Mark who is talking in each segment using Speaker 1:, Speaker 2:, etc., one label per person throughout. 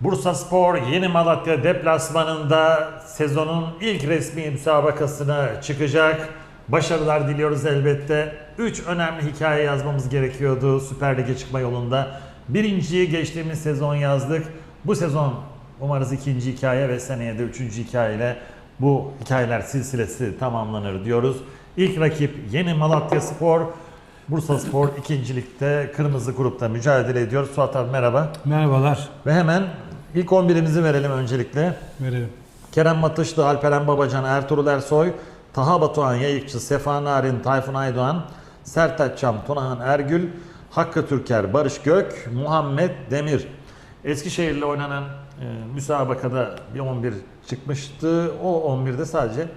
Speaker 1: Bursa Spor Yeni Malatya deplasmanında sezonun ilk resmi müsabakasına çıkacak. Başarılar diliyoruz elbette. 3 önemli hikaye yazmamız gerekiyordu Süper Lig'e çıkma yolunda. Birinciyi geçtiğimiz sezon yazdık. Bu sezon umarız ikinci hikaye ve seneye de üçüncü hikayeyle bu hikayeler silsilesi tamamlanır diyoruz. İlk rakip Yeni Malatya Spor. Bursa Spor ikincilikte kırmızı grupta mücadele ediyor. Suat abi merhaba.
Speaker 2: Merhabalar.
Speaker 1: Ve hemen ilk 11'imizi verelim öncelikle.
Speaker 2: Verelim.
Speaker 1: Kerem Matışlı, Alperen Babacan, Ertuğrul Ersoy, Taha Batuhan Yayıkçı, Sefa Narin, Tayfun Aydoğan, Sertaç Çam, Tunahan Ergül, Hakkı Türker, Barış Gök, Muhammed Demir. Eskişehir'le oynanan e, müsabakada bir 11 çıkmıştı. O 11'de sadece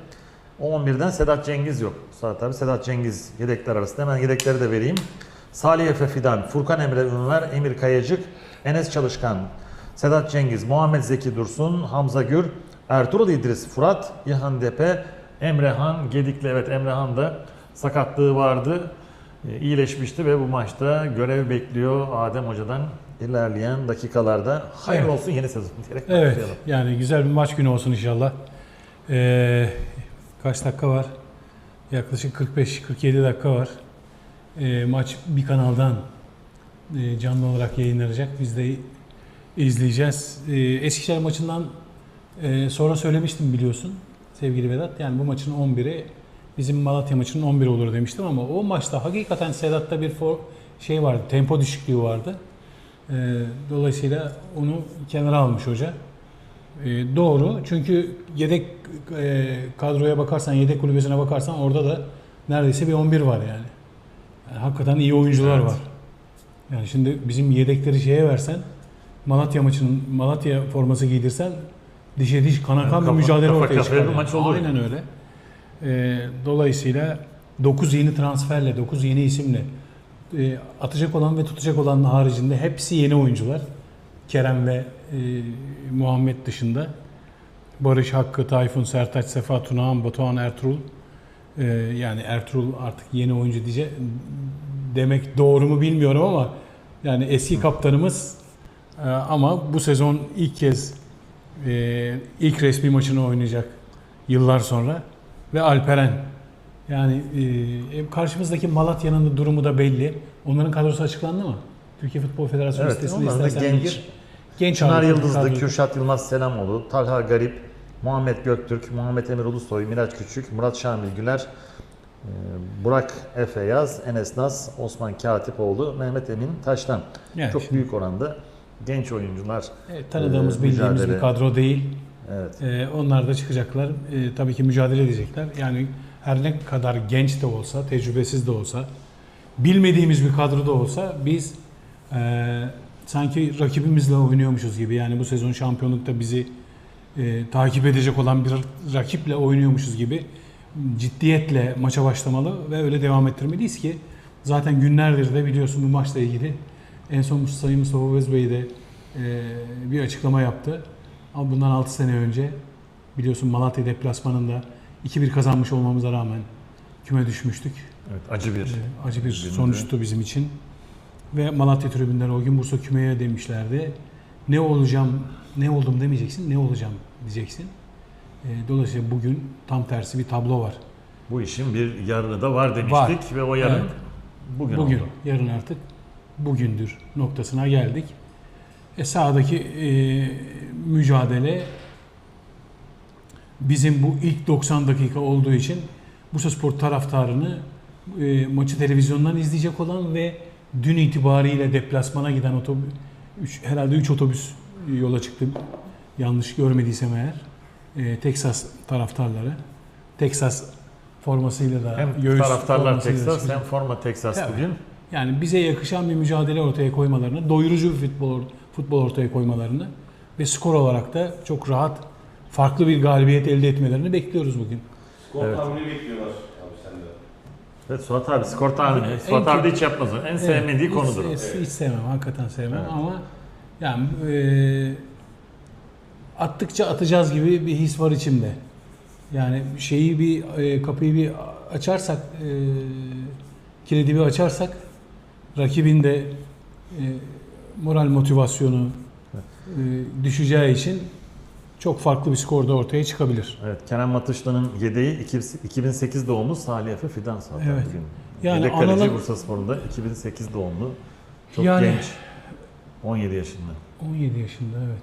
Speaker 1: o 11'den Sedat Cengiz yok. Saat abi Sedat Cengiz yedekler arasında. Hemen yedekleri de vereyim. Salih Efe Fidan, Furkan Emre Ünver, Emir Kayacık, Enes Çalışkan, Sedat Cengiz, Muhammed Zeki Dursun, Hamza Gür, Ertuğrul İdris, Fırat, İlhan Depe, Emrehan Gedikli. Evet Emrehan da sakatlığı vardı. E, iyileşmişti ve bu maçta görev bekliyor Adem Hoca'dan ilerleyen dakikalarda. Hayırlı
Speaker 2: Evet.
Speaker 1: olsun yeni sezon diyerek
Speaker 2: Evet.
Speaker 1: başlayalım.
Speaker 2: Yani güzel bir maç günü olsun inşallah. Ee, kaç dakika var? Yaklaşık 45-47 dakika var. Ee, maç bir kanaldan e, canlı olarak yayınlanacak. Biz de izleyeceğiz. Ee, Eskişehir maçından e, sonra söylemiştim biliyorsun sevgili Vedat. Yani bu maçın 11'i bizim Malatya maçının 11 olur demiştim ama o maçta hakikaten Sedat'ta bir for, şey vardı. Tempo düşüklüğü vardı. Ee, dolayısıyla onu kenara almış hoca. Ee, doğru. Çünkü yedek e, kadroya bakarsan, yedek kulübesine bakarsan orada da neredeyse bir 11 var yani. Yani hakikaten iyi oyuncular
Speaker 1: Evet.
Speaker 2: var. Yani şimdi bizim yedekleri şeye versen Malatya maçının Malatya forması giydirsen dişe diş kana kan bir
Speaker 1: Kafa-
Speaker 2: mücadele
Speaker 1: kafa
Speaker 2: ortaya çıkar.
Speaker 1: bir
Speaker 2: yani.
Speaker 1: maç olur.
Speaker 2: Aynen öyle. Ee, dolayısıyla 9 yeni transferle, 9 yeni isimle e, atacak olan ve tutacak olanın haricinde hepsi yeni oyuncular. Kerem ve e, Muhammed dışında. Barış, Hakkı, Tayfun, Sertaç, Sefa, Tunahan, Batuhan, Ertuğrul. E, yani Ertuğrul artık yeni oyuncu diye demek doğru mu bilmiyorum ama yani eski kaptanımız e, ama bu sezon ilk kez e, ilk resmi maçını oynayacak yıllar sonra ve Alperen yani e, karşımızdaki Malatya'nın da durumu da belli. Onların kadrosu açıklandı mı? Türkiye Futbol Federasyonu
Speaker 1: Evet,
Speaker 2: sitesinde istersen
Speaker 1: genç.
Speaker 2: gir. Genç
Speaker 1: Çınar Yıldızlı,
Speaker 2: kadro.
Speaker 1: Kürşat Yılmaz Selamoğlu, Talha Garip, Muhammed Göktürk, Muhammed Emir Ulusoy, Miraç Küçük, Murat Şamil Güler, e, Burak Efe Yaz, Enes Naz, Osman Katipoğlu, Mehmet Emin Taştan.
Speaker 2: Yani
Speaker 1: Çok büyük oranda genç oyuncular.
Speaker 2: evet, tanıdığımız,
Speaker 1: e,
Speaker 2: bildiğimiz
Speaker 1: mücadele.
Speaker 2: bir kadro değil.
Speaker 1: Evet.
Speaker 2: E, onlar da çıkacaklar. E, tabii ki mücadele edecekler. Yani her ne kadar genç de olsa, tecrübesiz de olsa, bilmediğimiz bir kadro da olsa biz e, sanki rakibimizle oynuyormuşuz gibi. Yani bu sezon şampiyonlukta bizi e, takip edecek olan bir rakiple oynuyormuşuz gibi ciddiyetle maça başlamalı ve öyle devam ettirmeliyiz ki zaten günlerdir de biliyorsun bu maçla ilgili en son Sayın Mustafa Özbey de e, bir açıklama yaptı. Ama bundan 6 sene önce biliyorsun Malatya deplasmanında 2-1 kazanmış olmamıza rağmen küme düşmüştük.
Speaker 1: evet acı bir.
Speaker 2: Ee, acı bir
Speaker 1: Gündü.
Speaker 2: sonuçtu bizim için. Ve Malatya tribünleri o gün Bursa kümeye demişlerdi. Ne olacağım, ne oldum demeyeceksin, ne olacağım diyeceksin. Ee, Dolayısıyla bugün tam tersi bir tablo var.
Speaker 1: Bu işin bir yarını da var demiştik
Speaker 2: Var.
Speaker 1: ve o yarın
Speaker 2: Evet.
Speaker 1: bugün,
Speaker 2: Bugün,
Speaker 1: oldu.
Speaker 2: yarın artık bugündür noktasına geldik. E sahadaki e, mücadele bizim bu ilk 90 dakika olduğu için Bursa Spor taraftarını e, maçı televizyondan izleyecek olan ve dün itibariyle deplasmana giden otobüs herhalde 3 otobüs yola çıktı. Yanlış görmediysem eğer. E, Texas taraftarları. Texas formasıyla da
Speaker 1: Hem
Speaker 2: göğüs
Speaker 1: taraftarlar Texas hem forma Texas
Speaker 2: Tabii.
Speaker 1: bugün.
Speaker 2: Yani bize yakışan bir mücadele ortaya koymalarını, doyurucu bir futbol futbol ortaya koymalarını ve skor olarak da çok rahat farklı bir galibiyet elde etmelerini bekliyoruz bugün.
Speaker 3: Skor
Speaker 1: Evet.
Speaker 3: tahmini bekliyorlar abi sende.
Speaker 1: Evet Suat abi skor tahmini.
Speaker 2: En
Speaker 1: Suat abi de hiç yapmaz. En sevmediği
Speaker 2: hiç,
Speaker 1: konudur.
Speaker 2: Hiç, hiç sevmem, hakikaten sevmem
Speaker 1: Evet.
Speaker 2: ama yani e, attıkça atacağız gibi bir his var içimde. Yani şeyi bir e, kapıyı bir açarsak, e, kilidi bir açarsak rakibin de e, moral motivasyonu e, düşeceği için çok farklı bir skor da ortaya çıkabilir.
Speaker 1: Evet, Kerem Matışlı'nın yedeği iki- 2008 doğumlu Salih Efe Fidan zaten
Speaker 2: Evet.
Speaker 1: bugün.
Speaker 2: Yani
Speaker 1: Yedek kaleci
Speaker 2: analar-
Speaker 1: Bursa Spor'unda 2008 doğumlu. Çok
Speaker 2: Yani-
Speaker 1: genç. 17 yaşında.
Speaker 2: 17 yaşında evet.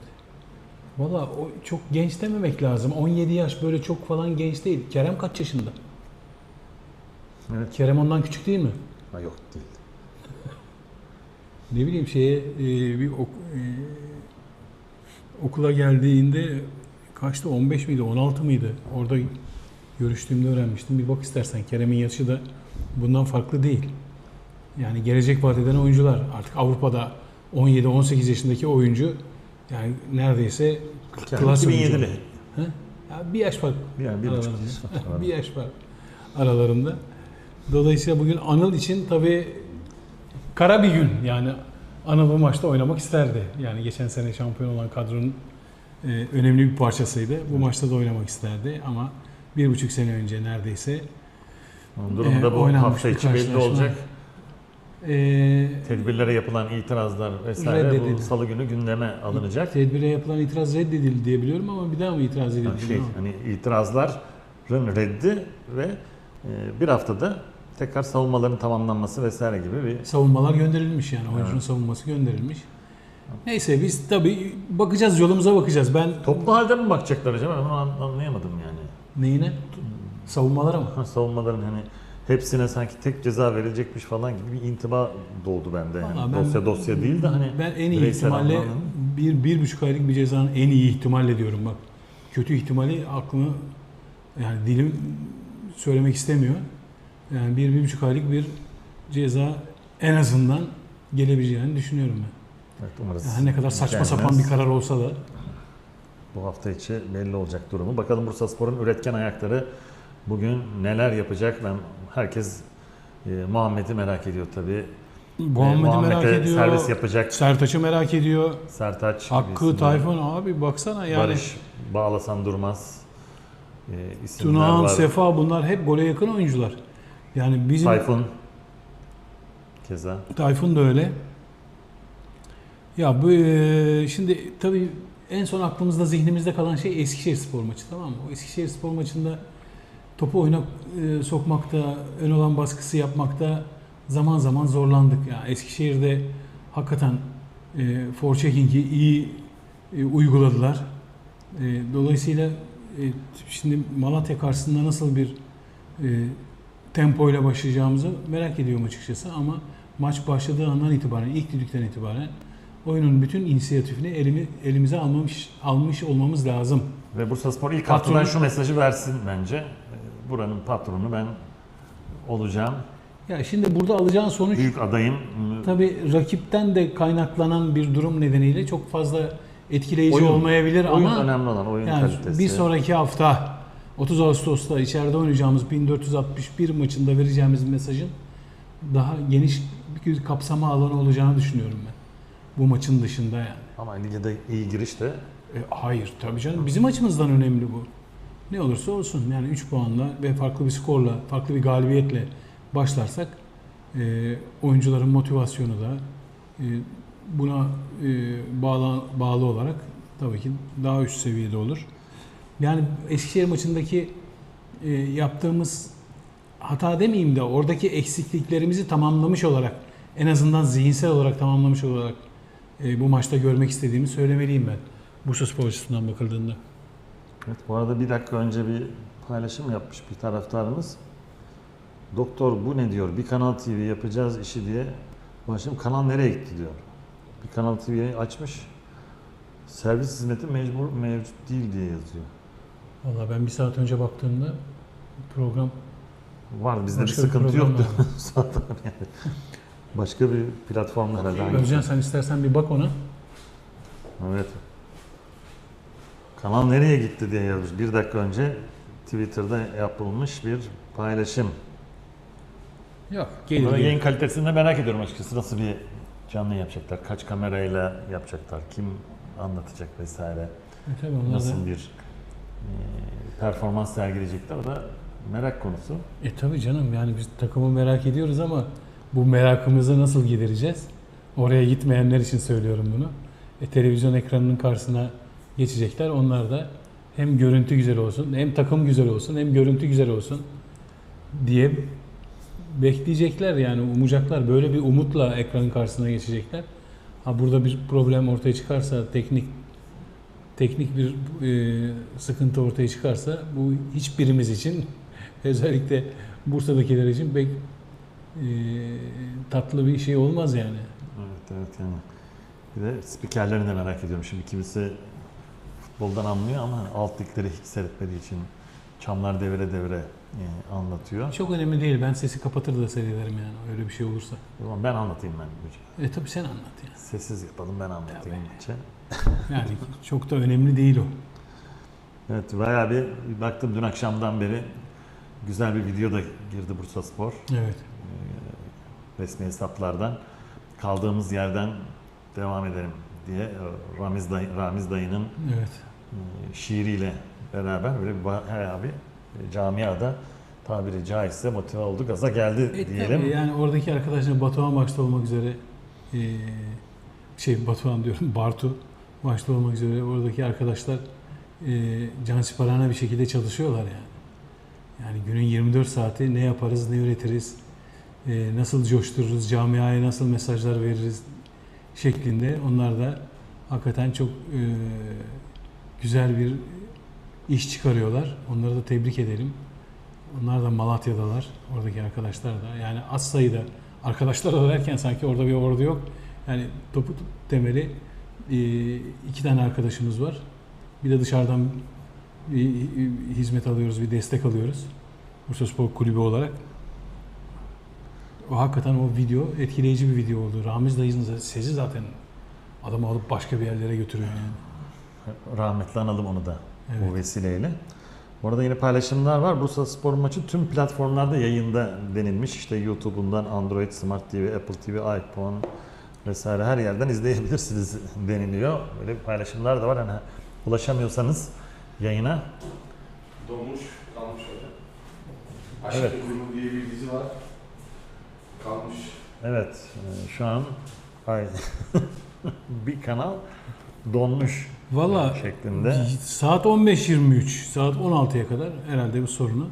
Speaker 2: Valla o çok genç dememek lazım. 17 yaş böyle çok falan genç değil. Kerem kaç yaşında?
Speaker 1: Evet.
Speaker 2: Kerem ondan küçük değil mi?
Speaker 1: Ha, yok değil.
Speaker 2: Ne bileyim şeye e, bir ok- e, okula geldiğinde kaçtı 15 miydi 16 mıydı? Orada görüştüğümde öğrenmiştim. Bir bak istersen Kerem'in yaşı da bundan farklı değil. Yani gelecek vaat eden oyuncular artık Avrupa'da 17-18 yaşındaki oyuncu yani neredeyse
Speaker 1: Kerem
Speaker 2: klas
Speaker 1: 2007'li.
Speaker 2: oyuncu. He? Ya bir yaş fark
Speaker 1: Yani bir
Speaker 2: aralarında. bir yaş var aralarında. Dolayısıyla bugün Anıl için tabii kara bir gün. Yani bu maçta oynamak isterdi. Yani geçen sene şampiyon olan kadronun e, önemli bir parçasıydı. Bu maçta da oynamak isterdi ama bir buçuk sene önce neredeyse
Speaker 1: Durumda
Speaker 2: Ee,
Speaker 1: bu
Speaker 2: oynanmış
Speaker 1: hafta içi belli olacak.
Speaker 2: e,
Speaker 1: Tedbirlere yapılan itirazlar vesaire bu
Speaker 2: Reddedildi.
Speaker 1: salı günü gündeme alınacak.
Speaker 2: tedbire yapılan itiraz reddedildi diye biliyorum ama bir daha mı itiraz edildi?
Speaker 1: Yani şey, hani itirazların reddi ve e, bir haftada tekrar savunmaların tamamlanması vesaire gibi bir
Speaker 2: Savunmalar gönderilmiş yani. Oyuncunun
Speaker 1: Evet.
Speaker 2: savunması gönderilmiş. Neyse biz tabii bakacağız yolumuza bakacağız. Ben
Speaker 1: Toplu halde mi bakacaklar acaba? Ben onu an- anlayamadım yani.
Speaker 2: neyine? Savunmalara mı?
Speaker 1: Ha, savunmaların hani hepsine sanki tek ceza verilecekmiş falan gibi bir intiba doğdu bende yani.
Speaker 2: Ben-
Speaker 1: dosya dosya değil de hani
Speaker 2: Ben en iyi ihtimalle
Speaker 1: anlamda.
Speaker 2: bir, bir buçuk aylık bir cezanın en iyi ihtimalle diyorum bak. Kötü ihtimali aklımı yani dilim söylemek istemiyor. Yani bir, bir buçuk aylık bir ceza en azından gelebileceğini düşünüyorum ben.
Speaker 1: Evet, umarız.
Speaker 2: Yani ne kadar saçma
Speaker 1: gelmez.
Speaker 2: sapan bir karar olsa da
Speaker 1: Bu hafta içi belli olacak durumu. Bakalım Bursaspor'un üretken ayakları bugün neler yapacak? Ben herkes e, Muhammed'i merak ediyor tabii. E,
Speaker 2: Muhammed'i merak
Speaker 1: Muhammed'e
Speaker 2: ediyor.
Speaker 1: servis yapacak
Speaker 2: Sertaç'ı merak ediyor.
Speaker 1: Sertaç.
Speaker 2: Hakkı. Tayfun abi baksana yani.
Speaker 1: Barış bağlasan durmaz. E, var.
Speaker 2: Sefa bunlar hep gole yakın oyuncular. Yani bizim
Speaker 1: Tayfun. Keza.
Speaker 2: Tayfun da öyle. Ya bu e, şimdi tabii en son aklımızda zihnimizde kalan şey Eskişehir spor maçı tamam mı? O Eskişehir spor maçında topu oyuna e, sokmakta, ön olan baskısı yapmakta zaman zaman zorlandık. Yani Eskişehir'de hakikaten e, forechecking'i iyi e, uyguladılar. E, dolayısıyla e, şimdi Malatya karşısında nasıl bir e, tempoyla başlayacağımızı merak ediyorum açıkçası ama maç başladığı andan itibaren, ilk düdükten itibaren oyunun bütün inisiyatifini elimi, elimize almamış almış olmamız lazım.
Speaker 1: Ve Bursaspor ilk
Speaker 2: Patron-
Speaker 1: haftadan şu mesajı versin bence. Buranın patronu ben olacağım.
Speaker 2: Ya şimdi burada alacağın sonuç
Speaker 1: Büyük adayım.
Speaker 2: tabii rakipten de kaynaklanan bir durum nedeniyle çok fazla etkileyici
Speaker 1: Oyun-
Speaker 2: olmayabilir
Speaker 1: Oyun
Speaker 2: ama
Speaker 1: önemli olan oyun
Speaker 2: yani
Speaker 1: kalitesi.
Speaker 2: bir sonraki hafta 30 Ağustos'ta içeride oynayacağımız 1461 maçında vereceğimiz mesajın daha geniş bir kapsama alanı olacağını düşünüyorum ben. Bu maçın dışında yani.
Speaker 1: Ama lige de iyi giriş de
Speaker 2: E, hayır tabii canım bizim açımızdan önemli bu. Ne olursa olsun yani 3 puanla ve farklı bir skorla, farklı bir galibiyetle başlarsak e, oyuncuların motivasyonu da e, buna e, bağlı, bağlı olarak tabii ki daha üst seviyede olur. Yani Eskişehir maçındaki e, yaptığımız hata demeyeyim de oradaki eksikliklerimizi tamamlamış olarak en azından zihinsel olarak tamamlamış olarak e, bu maçta görmek istediğimi söylemeliyim ben. Bursa Spor açısından bakıldığında.
Speaker 1: Evet, bu arada bir dakika önce bir paylaşım yapmış bir taraftarımız. Doktor bu ne diyor? Bir Kanal TV yapacağız işi diye. Başım kanal nereye gitti diyor. Bir Kanal TV'yi açmış. Servis hizmeti mecbur mevcut değil diye yazıyor.
Speaker 2: Valla ben bir saat önce baktığımda program
Speaker 1: Var bizde bir sıkıntı yoktu. Zaten yani. Başka bir platformda herhalde. hangisi?
Speaker 2: Özcan sen istersen bir bak ona.
Speaker 1: Evet. Kanal nereye gitti diye yazmış. Bir dakika önce Twitter'da yapılmış bir paylaşım.
Speaker 2: Yok. Gelir, gelir.
Speaker 1: yayın kalitesini de merak ediyorum açıkçası. Nasıl bir canlı yapacaklar? Kaç kamerayla yapacaklar? Kim anlatacak vesaire?
Speaker 2: E, tabii onlar da-
Speaker 1: Nasıl bir performans sergileyecekler? O da merak konusu.
Speaker 2: E tabii canım yani biz takımı merak ediyoruz ama bu merakımızı nasıl gidereceğiz? Oraya gitmeyenler için söylüyorum bunu. e, televizyon ekranının karşısına geçecekler. Onlar da hem görüntü güzel olsun, hem takım güzel olsun, hem görüntü güzel olsun diye bekleyecekler yani umacaklar. Böyle bir umutla ekranın karşısına geçecekler. Ha burada bir problem ortaya çıkarsa, teknik teknik bir e, sıkıntı ortaya çıkarsa bu hiçbirimiz için özellikle Bursa'dakiler için pek e, tatlı bir şey olmaz yani.
Speaker 1: Evet evet yani. Bir de spikerlerini de merak ediyorum. Şimdi kimisi futboldan anlıyor ama alt ligleri hiç seyretmediği için çamlar devre devre e, anlatıyor.
Speaker 2: Çok önemli değil. Ben sesi kapatır da seyrederim yani öyle bir şey olursa.
Speaker 1: O zaman ben anlatayım ben hocam.
Speaker 2: E tabii sen anlat yani.
Speaker 1: Sessiz yapalım ben anlatayım. önce.
Speaker 2: Yani çok da önemli değil o.
Speaker 1: Evet bayağı bir baktım dün akşamdan beri güzel bir video da girdi Bursa Spor.
Speaker 2: Evet.
Speaker 1: resmi hesaplardan kaldığımız yerden devam edelim diye e, Ramiz, dayı, Ramiz dayının
Speaker 2: Evet.
Speaker 1: e, şiiriyle beraber böyle bir bayağı bir e, camiada tabiri caizse motive oldu, gaza geldi
Speaker 2: E,
Speaker 1: diyelim.
Speaker 2: tabii yani oradaki arkadaşlar Batuhan başta olmak üzere e, şey Batuhan diyorum Bartu başta olmak üzere oradaki arkadaşlar e, cansiparana bir şekilde çalışıyorlar yani. Yani günün 24 saati ne yaparız, ne üretiriz, e, nasıl coştururuz, camiaya nasıl mesajlar veririz şeklinde onlar da hakikaten çok e, güzel bir iş çıkarıyorlar. Onları da tebrik edelim. Onlar da Malatya'dalar. Oradaki arkadaşlar da. Yani az sayıda arkadaşlar da sanki orada bir ordu yok. Yani topu temeli e, iki tane arkadaşımız var. Bir de dışarıdan bir hizmet alıyoruz, bir destek alıyoruz. Bursa Spor Kulübü olarak. O hakikaten o video etkileyici bir video oldu. Ramiz dayının sesi zaten adamı alıp başka bir yerlere götürüyor yani.
Speaker 1: Rahmetli analım onu da
Speaker 2: Evet.
Speaker 1: bu vesileyle. Bu arada yine paylaşımlar var. Bursa Spor maçı tüm platformlarda yayında denilmiş. İşte YouTube'undan Android, Smart TV, Apple TV, iPhone vesaire her yerden izleyebilirsiniz deniliyor. Böyle paylaşımlar da var. Hani ulaşamıyorsanız yayına
Speaker 3: Donmuş, kalmış hocam. Aşk
Speaker 1: Evet.
Speaker 3: Uyumu diye bir dizi var. Kalmış.
Speaker 1: Evet, e, şu an bir kanal donmuş
Speaker 2: Valla
Speaker 1: şeklinde.
Speaker 2: saat 15.23, saat 16'ya kadar herhalde bu sorunu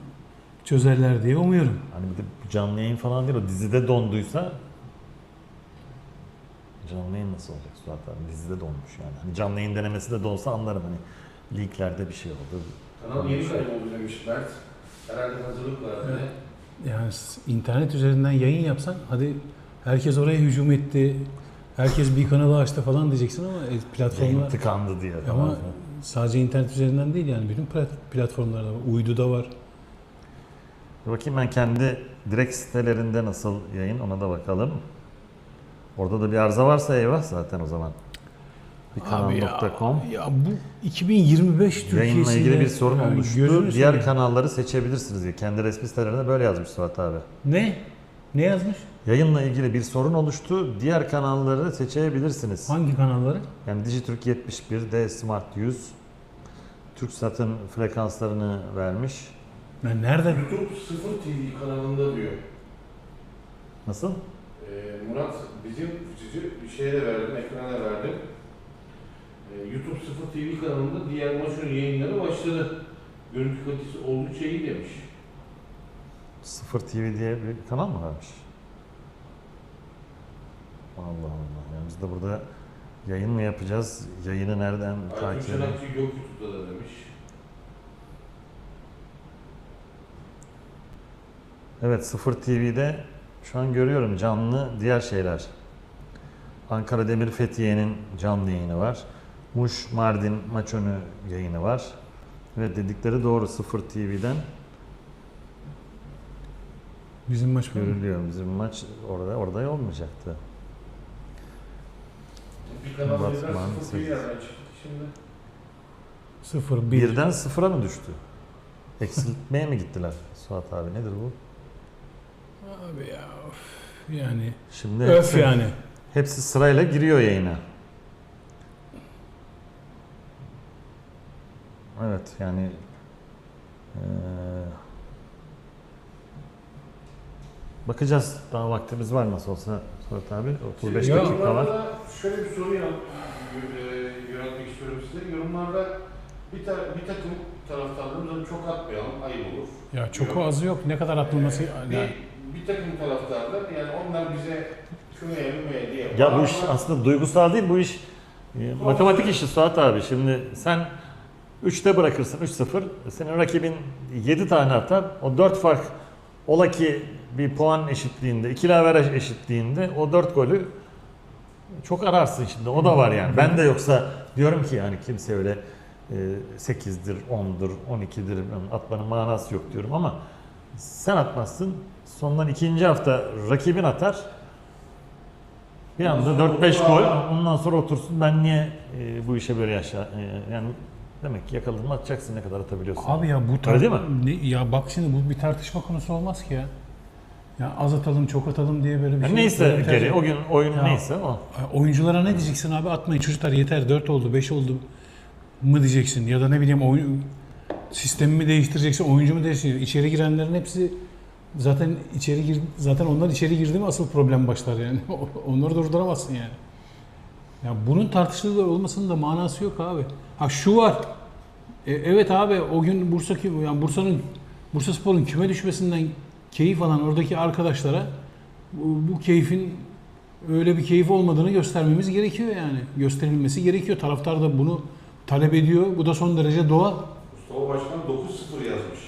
Speaker 2: çözerler diye umuyorum.
Speaker 1: Hani bir de canlı yayın falan değil o dizide donduysa canlı yayın nasıl olacak abi? Dizide donmuş yani. Hani canlı yayın denemesi de donsa anlarım hani linklerde bir şey oldu.
Speaker 3: Kanal yeni kayboldu demiş Mert. Herhalde hazırlık var.
Speaker 2: Evet. Yani internet üzerinden yayın yapsan hadi herkes oraya hücum etti, herkes bir kanalı açtı falan diyeceksin ama e,
Speaker 1: Yayın
Speaker 2: platformlar
Speaker 1: tıkandı diye.
Speaker 2: ama sadece internet üzerinden değil yani bütün plat- platformlarda var. Uydu'da var.
Speaker 1: Bir bakayım ben kendi direkt sitelerinde nasıl yayın ona da bakalım. Orada da bir arıza varsa eyvah zaten o zaman. Bir kanal.com
Speaker 2: ya bu 2025 Türkiye'sinde
Speaker 1: Yayınla ilgili bir sorun
Speaker 2: yani
Speaker 1: oluştu. Diğer
Speaker 2: seveyim.
Speaker 1: kanalları seçebilirsiniz diye. Kendi resmi sitelerinde böyle yazmış Suat abi.
Speaker 2: Ne? Ne yazmış?
Speaker 1: Yayınla ilgili bir sorun oluştu. Diğer kanalları seçebilirsiniz.
Speaker 2: Hangi kanalları?
Speaker 1: Yani Dijitürk 71, D Smart 100, TürkSat'ın frekanslarını vermiş.
Speaker 2: Ben nerede?
Speaker 3: YouTube 0 TV kanalında diyor.
Speaker 1: Nasıl?
Speaker 3: Ee, Murat bizim sizi bir şeye de verdim, ekrana verdim. Ee, YouTube 0 TV kanalında diğer maçın yayınları başladı. Görüntü kalitesi oldukça iyi demiş.
Speaker 1: 0 TV diye bir kanal mı varmış? Allah Allah. Yani biz de burada yayın mı yapacağız? Yayını nereden
Speaker 3: Aykut
Speaker 1: takip edelim?
Speaker 3: Çanakçı yok YouTube'da da demiş.
Speaker 1: Evet 0 TV'de şu an görüyorum canlı diğer şeyler. Ankara Demir Fethiye'nin canlı yayını var. Muş Mardin maç önü yayını var. Ve dedikleri doğru 0 TV'den
Speaker 2: Bizim maç
Speaker 1: görülüyor. Bizim maç orada orada olmayacaktı. Manı
Speaker 3: 0 TV
Speaker 1: sekiz.
Speaker 3: yerden çıktı şimdi.
Speaker 2: 0 1
Speaker 1: Birden sıfıra mı düştü? Eksiltmeye mi gittiler Suat abi? Nedir bu?
Speaker 2: Abi ya of. yani
Speaker 1: Şimdi
Speaker 2: öf
Speaker 1: hepsi,
Speaker 2: yani.
Speaker 1: hepsi sırayla giriyor yayına. Evet yani eee, bakacağız. Daha vaktimiz var nasıl olsa Suat abi. 35
Speaker 2: Ya-
Speaker 1: dakika var.
Speaker 3: Yorumlarda Şöyle bir soru ya- e, yöneltmek istiyorum size. Yorumlarda bir, ta, bir takım taraftarlarımızın çok atmayalım, ayıp olur.
Speaker 2: Ya çok azı yok. Ne kadar atılması
Speaker 3: Bir,
Speaker 2: yani
Speaker 3: bir takım taraftarlar yani onlar bize kümeye mümeye diye.
Speaker 1: Ya bu iş
Speaker 3: bağırma.
Speaker 1: aslında duygusal değil bu iş e, matematik işi Suat abi. Şimdi sen 3'te bırakırsın 3-0. Senin rakibin 7 tane atar. O 4 fark ola ki bir puan eşitliğinde, ikili averaj eşitliğinde o 4 golü çok ararsın şimdi. O da var yani. Ben de yoksa diyorum ki yani kimse öyle e, 8'dir, 10'dur, 12'dir atmanın manası yok diyorum ama sen atmazsın. Sondan ikinci hafta rakibin atar. Bir anda 4-5 gol ondan sonra otursun ben niye e, bu işe böyle yaşa e, yani demek ki yakaladın mı atacaksın ne kadar atabiliyorsun.
Speaker 2: Abi ya bu
Speaker 1: Öyle
Speaker 2: tar-
Speaker 1: değil mi?
Speaker 2: Ne, ya bak şimdi bu bir tartışma konusu olmaz ki ya. Ya az atalım çok atalım diye böyle bir
Speaker 1: Yani
Speaker 2: şey.
Speaker 1: neyse
Speaker 2: böyle bir
Speaker 1: geri
Speaker 2: tercih-
Speaker 1: o gün oyun
Speaker 2: Ya-
Speaker 1: neyse o.
Speaker 2: Oyunculara ne diyeceksin abi atmayın çocuklar yeter 4 oldu 5 oldu mı diyeceksin ya da ne bileyim oyun sistemi mi değiştireceksin oyuncu mu değiştireceksin içeri girenlerin hepsi zaten içeri gir zaten onlar içeri girdi mi asıl problem başlar yani onları durduramazsın yani. Ya bunun tartışılır olmasının da manası yok abi. Ha şu var. E, evet abi o gün Bursa kü- yani Bursa'nın Bursa Spor'un küme düşmesinden keyif alan oradaki arkadaşlara bu, bu keyfin öyle bir keyif olmadığını göstermemiz gerekiyor yani. Gösterilmesi gerekiyor. Taraftar da bunu talep ediyor. Bu da son derece doğal.
Speaker 3: Mustafa Başkan 9-0 yazmış.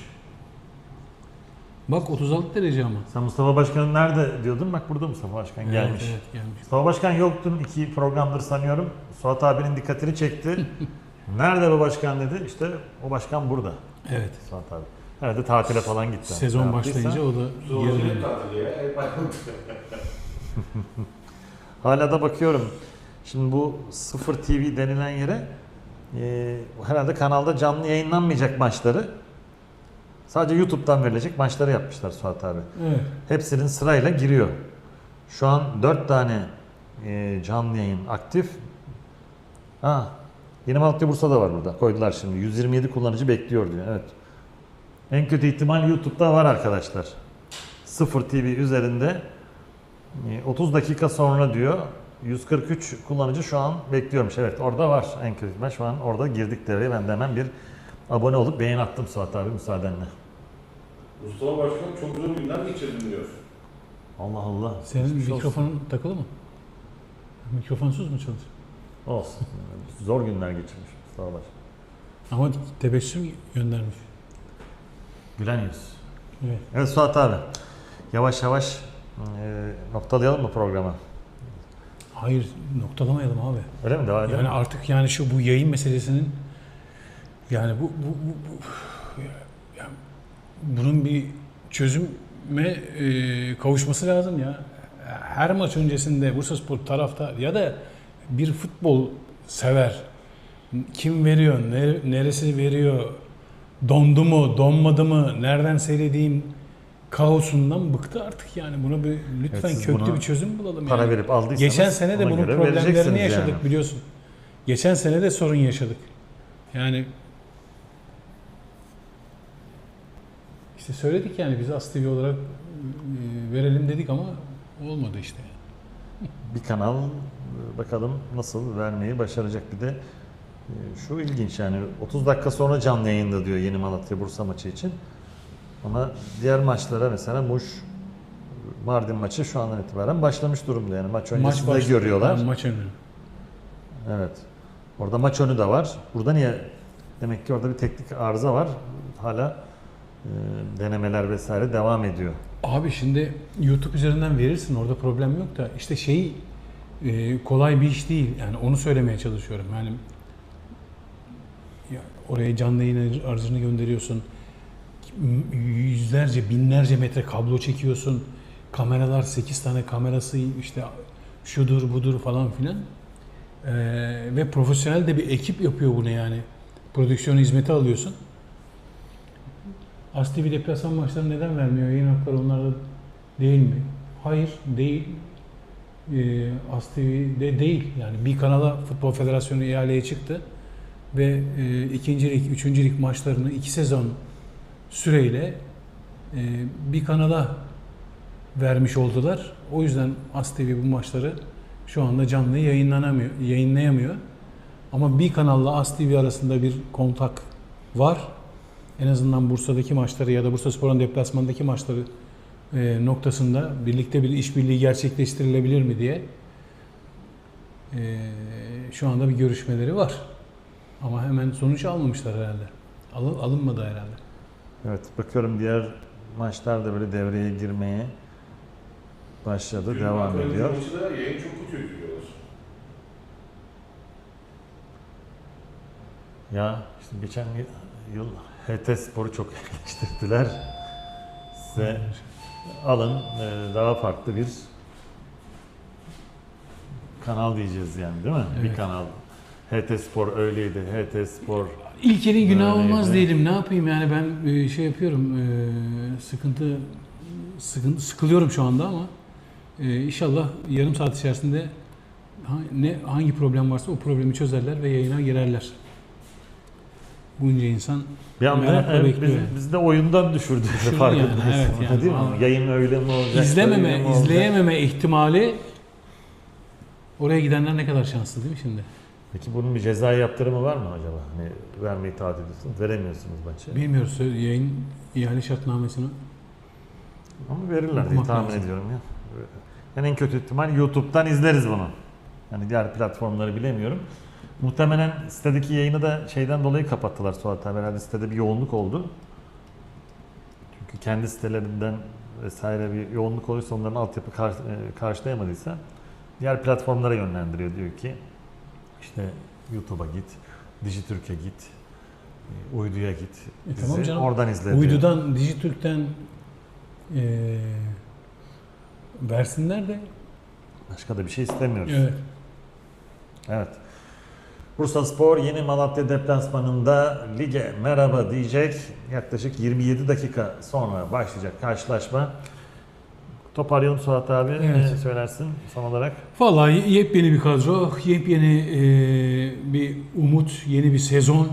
Speaker 2: Bak 36 derece ama.
Speaker 1: Sen Mustafa Başkan'ın nerede diyordun bak burada Mustafa Başkan gelmiş.
Speaker 2: Evet, evet, gelmiş.
Speaker 1: Mustafa Başkan yoktun iki programdır sanıyorum. Suat abinin dikkatini çekti. Nerede bu başkan dedi. İşte o başkan burada.
Speaker 2: Evet.
Speaker 1: Suat abi. Herhalde tatile falan gitti.
Speaker 2: Sezon başlayınca o da
Speaker 3: aynı.
Speaker 1: Hala da bakıyorum. Şimdi bu Sıfır TV denilen yere e, herhalde kanalda canlı yayınlanmayacak maçları sadece YouTube'dan verilecek maçları yapmışlar Suat abi.
Speaker 2: Evet.
Speaker 1: Hepsinin sırayla giriyor. Şu an 4 tane e, canlı yayın aktif. Ha, Yeni Malatya Bursa'da var burada. Koydular şimdi. 127 kullanıcı bekliyor diyor. Evet. En kötü ihtimal YouTube'da var arkadaşlar. Sıfır TV üzerinde e, 30 dakika sonra diyor 143 kullanıcı şu an bekliyormuş. Evet orada var en kötü ihtimal. Şu an orada girdik devreye. Ben de hemen bir abone olup beğen attım Suat abi müsaadenle.
Speaker 3: Mustafa Başkan çok zor günler geçirdim diyor.
Speaker 1: Allah Allah.
Speaker 2: Senin
Speaker 1: olsun.
Speaker 2: mikrofonun takılı mı? Mikrofonsuz mu çalışıyor?
Speaker 1: Olsun. Zor günler geçirmiş Mustafa Başkan.
Speaker 2: Ama tebessüm göndermiş.
Speaker 1: Gülen yüz.
Speaker 2: Evet.
Speaker 1: Evet Suat abi. Yavaş yavaş e, noktalayalım mı programı?
Speaker 2: Hayır noktalamayalım abi.
Speaker 1: Öyle mi? Devam edelim.
Speaker 2: Yani artık yani şu bu yayın meselesinin yani bu, bu, bu, bu yani bunun bir çözüme e, kavuşması lazım ya. Her maç öncesinde Bursaspor taraftar ya da bir futbol sever kim veriyor, ne- neresi veriyor, dondu mu, donmadı mı, nereden seyredeyim kaosundan bıktı artık yani. Buna bir lütfen
Speaker 1: siz
Speaker 2: köklü bir çözüm bulalım
Speaker 1: Para
Speaker 2: yani.
Speaker 1: verip aldıysanız
Speaker 2: Geçen sene de bunun problemlerini yaşadık
Speaker 1: yani.
Speaker 2: biliyorsun. Geçen sene de sorun yaşadık. Yani işte söyledik yani biz As TV olarak e, verelim dedik ama olmadı işte.
Speaker 1: Bir kanal bakalım nasıl vermeyi başaracak. Bir de e, şu ilginç yani 30 dakika sonra canlı yayında diyor Yeni Malatya Bursa maçı için. Ama diğer maçlara mesela Muş Mardin maçı şu andan itibaren başlamış durumda yani maç öncesinde
Speaker 2: başladı.
Speaker 1: görüyorlar.
Speaker 2: Ha, maç önü.
Speaker 1: Evet. Orada maç önü de var. Burada niye? Demek ki orada bir teknik arıza var. Hala e, denemeler vesaire devam ediyor.
Speaker 2: Abi şimdi YouTube üzerinden verirsin orada problem yok da işte şey e, kolay bir iş değil. Yani onu söylemeye çalışıyorum. Yani ya oraya canlı yayın aracını gönderiyorsun. Yüzlerce, binlerce metre kablo çekiyorsun. Kameralar 8 tane kamerası işte şudur budur falan filan. Ee, ve profesyonel de bir ekip yapıyor bunu yani. Prodüksiyon hizmeti alıyorsun. As TV deplasman maçları neden vermiyor? Yayın hakları onlarda değil mi? Hayır, değil. Ee, As TV'de değil. Yani bir kanala Futbol Federasyonu ihaleye çıktı ve e, ikinci lig, üçüncü lig maçlarını iki sezon süreyle e, bir kanala vermiş oldular. O yüzden As TV bu maçları şu anda canlı yayınlanamıyor, yayınlayamıyor. Ama bir kanalla As TV arasında bir kontak var. En azından Bursa'daki maçları ya da Bursa Spor'un deplasmandaki maçları e, noktasında birlikte bir işbirliği gerçekleştirilebilir mi diye e, şu anda bir görüşmeleri var. Ama hemen sonuç almamışlar herhalde. Alın, alınmadı herhalde.
Speaker 1: Evet bakıyorum diğer maçlar da böyle devreye girmeye başladı,
Speaker 3: Dün
Speaker 1: devam ediyor.
Speaker 3: maçı da yayın çok kötü diyorlar.
Speaker 1: Ya işte geçen yıl HT Spor'u çok eleştirdiler. Size alın e, daha farklı bir kanal diyeceğiz yani değil mi? Bir
Speaker 2: Evet.
Speaker 1: kanal. HT Spor öyleydi. HT Spor
Speaker 2: İlkenin günah
Speaker 1: Öyleydi.
Speaker 2: olmaz diyelim. Ne yapayım yani ben e, şey yapıyorum. e, Sıkıntı sıkıntı sıkılıyorum şu anda ama inşallah yarım saat içerisinde ne hangi problem varsa o problemi çözerler ve yayına girerler. Bunca insan
Speaker 1: bir anda e, bizi, bizi de oyundan düşürdü.
Speaker 2: Düşürdü
Speaker 1: farkındayız.
Speaker 2: yani, evet yani.
Speaker 1: Değil mi? Yayın öyle mi olacak?
Speaker 2: izlememe,
Speaker 1: mi olacak?
Speaker 2: izleyememe ihtimali oraya gidenler ne kadar şanslı değil mi şimdi?
Speaker 1: Peki bunun bir cezai yaptırımı var mı acaba? Hani vermeyi taahhüt ediyorsunuz, veremiyorsunuz maçı.
Speaker 2: Bilmiyoruz yayın ihale şartnamesini.
Speaker 1: Ama verirler diye tahmin
Speaker 2: lazım.
Speaker 1: ediyorum ya. Yani en kötü ihtimal YouTube'dan izleriz bunu. Yani diğer platformları bilemiyorum. Muhtemelen sitedeki yayını da şeyden dolayı kapattılar Suat abi. Herhalde sitede bir yoğunluk oldu. Çünkü kendi sitelerinden vesaire bir yoğunluk olursa onların altyapı kar- e, karşılayamadıysa diğer platformlara yönlendiriyor. Diyor ki işte YouTube'a git, Dijitürk'e git, e, Uydu'ya git.
Speaker 2: E tamam canım.
Speaker 1: Oradan izle diyor.
Speaker 2: Uydudan, Dijitürk'ten eee versinler de.
Speaker 1: Başka da bir şey istemiyoruz.
Speaker 2: Evet.
Speaker 1: Evet. Bursa Spor yeni Malatya deplasmanında lige merhaba diyecek. Yaklaşık 27 dakika sonra başlayacak karşılaşma. Toparlayalım Suat abi.
Speaker 2: Evet.
Speaker 1: Ne söylersin son olarak?
Speaker 2: Vallahi yepyeni bir kadro, yepyeni eee, bir umut, yeni bir sezon.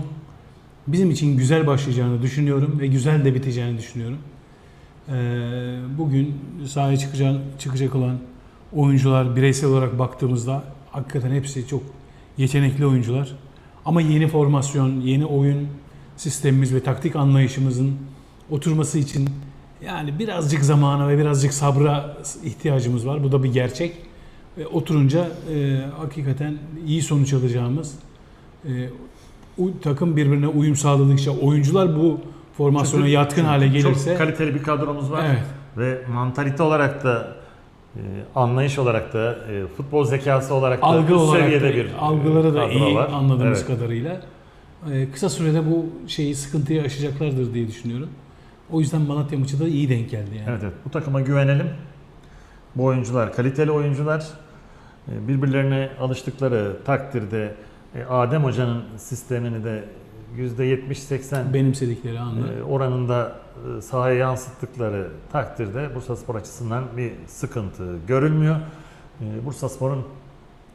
Speaker 2: Bizim için güzel başlayacağını düşünüyorum ve güzel de biteceğini düşünüyorum. Eee, bugün sahaya çıkacak, çıkacak olan oyuncular bireysel olarak baktığımızda hakikaten hepsi çok yetenekli oyuncular. Ama yeni formasyon, yeni oyun sistemimiz ve taktik anlayışımızın oturması için yani birazcık zamana ve birazcık sabra ihtiyacımız var. Bu da bir gerçek. Ve oturunca e, hakikaten iyi sonuç alacağımız e, takım birbirine uyum sağladıkça oyuncular bu formasyona yatkın hale gelirse
Speaker 1: Çok kaliteli bir kadromuz var.
Speaker 2: evet
Speaker 1: Ve mantalite olarak da e, anlayış olarak da e, futbol zekası olarak da
Speaker 2: algı
Speaker 1: üst
Speaker 2: olarak da,
Speaker 1: seviyede bir e,
Speaker 2: algıları da
Speaker 1: kadro
Speaker 2: iyi
Speaker 1: var.
Speaker 2: anladığımız
Speaker 1: Evet.
Speaker 2: kadarıyla e, kısa sürede bu şeyi sıkıntıyı aşacaklardır diye düşünüyorum. O yüzden Malatya maçı da iyi denk geldi yani.
Speaker 1: Evet, evet. Bu takıma güvenelim. Bu oyuncular kaliteli oyuncular. E, Birbirlerine alıştıkları takdirde e, Adem Hoca'nın sistemini de %70-80
Speaker 2: Benimsedikleri anda.
Speaker 1: e, oranında e, sahaya yansıttıkları takdirde Bursa Spor açısından bir sıkıntı görülmüyor. E, Bursa Spor'un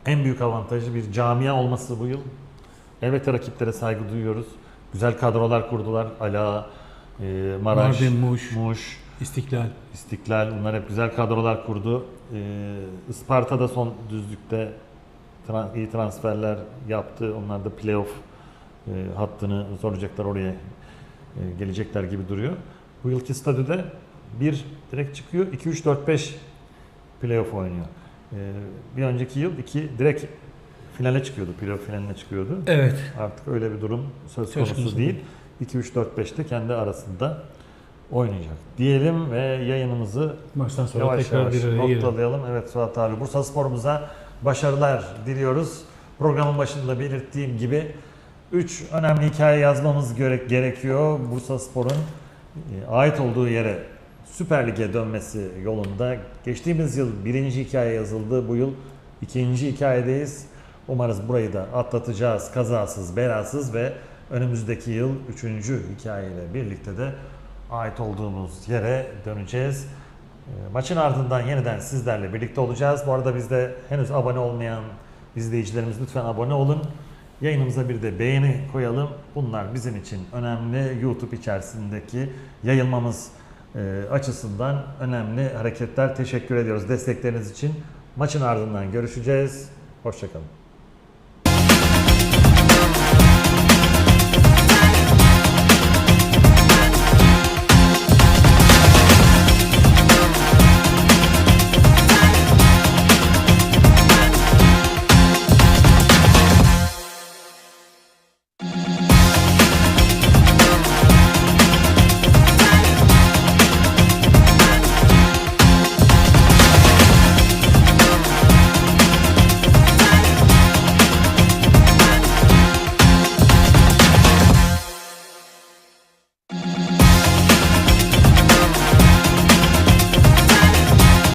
Speaker 1: en büyük avantajı bir camia olması bu yıl. Elbette rakiplere saygı duyuyoruz. Güzel kadrolar kurdular. Ala, e, Maraş,
Speaker 2: Mardin, Muş,
Speaker 1: Muş,
Speaker 2: İstiklal.
Speaker 1: İstiklal bunlar hep güzel kadrolar kurdu. Ee, Isparta da son düzlükte iyi transferler yaptı. Onlar da playoff e, hattını soracaklar oraya e, gelecekler gibi duruyor. Bu yılki statüde bir direkt çıkıyor. 2 3 4 5 playoff oynuyor. Ee, bir önceki yıl iki direkt finale çıkıyordu. Playoff finaline çıkıyordu.
Speaker 2: Evet.
Speaker 1: Artık öyle bir durum söz
Speaker 2: Söz
Speaker 1: konusu
Speaker 2: konusu
Speaker 1: değil. 2 3 4 5'te kendi arasında oynayacak. Diyelim ve yayınımızı
Speaker 2: Maçtan sonra
Speaker 1: yavaş
Speaker 2: tekrar
Speaker 1: yavaş
Speaker 2: bir
Speaker 1: noktalayalım. Evet Suat abi Bursa Spor'umuza başarılar diliyoruz. Programın başında belirttiğim gibi 3 önemli hikaye yazmamız gere- gerekiyor. Bursa Spor'un e, ait olduğu yere Süper Lig'e dönmesi yolunda. Geçtiğimiz yıl birinci hikaye yazıldı. Bu yıl ikinci hikayedeyiz. Umarız burayı da atlatacağız kazasız belasız ve önümüzdeki yıl üçüncü hikayeyle birlikte de ait olduğumuz yere döneceğiz. E, Maçın ardından yeniden sizlerle birlikte olacağız. Bu arada bizde henüz abone olmayan izleyicilerimiz lütfen abone olun. Yayınımıza bir de beğeni koyalım. Bunlar bizim için önemli. YouTube içerisindeki yayılmamız e, açısından önemli hareketler. Teşekkür ediyoruz destekleriniz için. Maçın ardından görüşeceğiz. Hoşçakalın.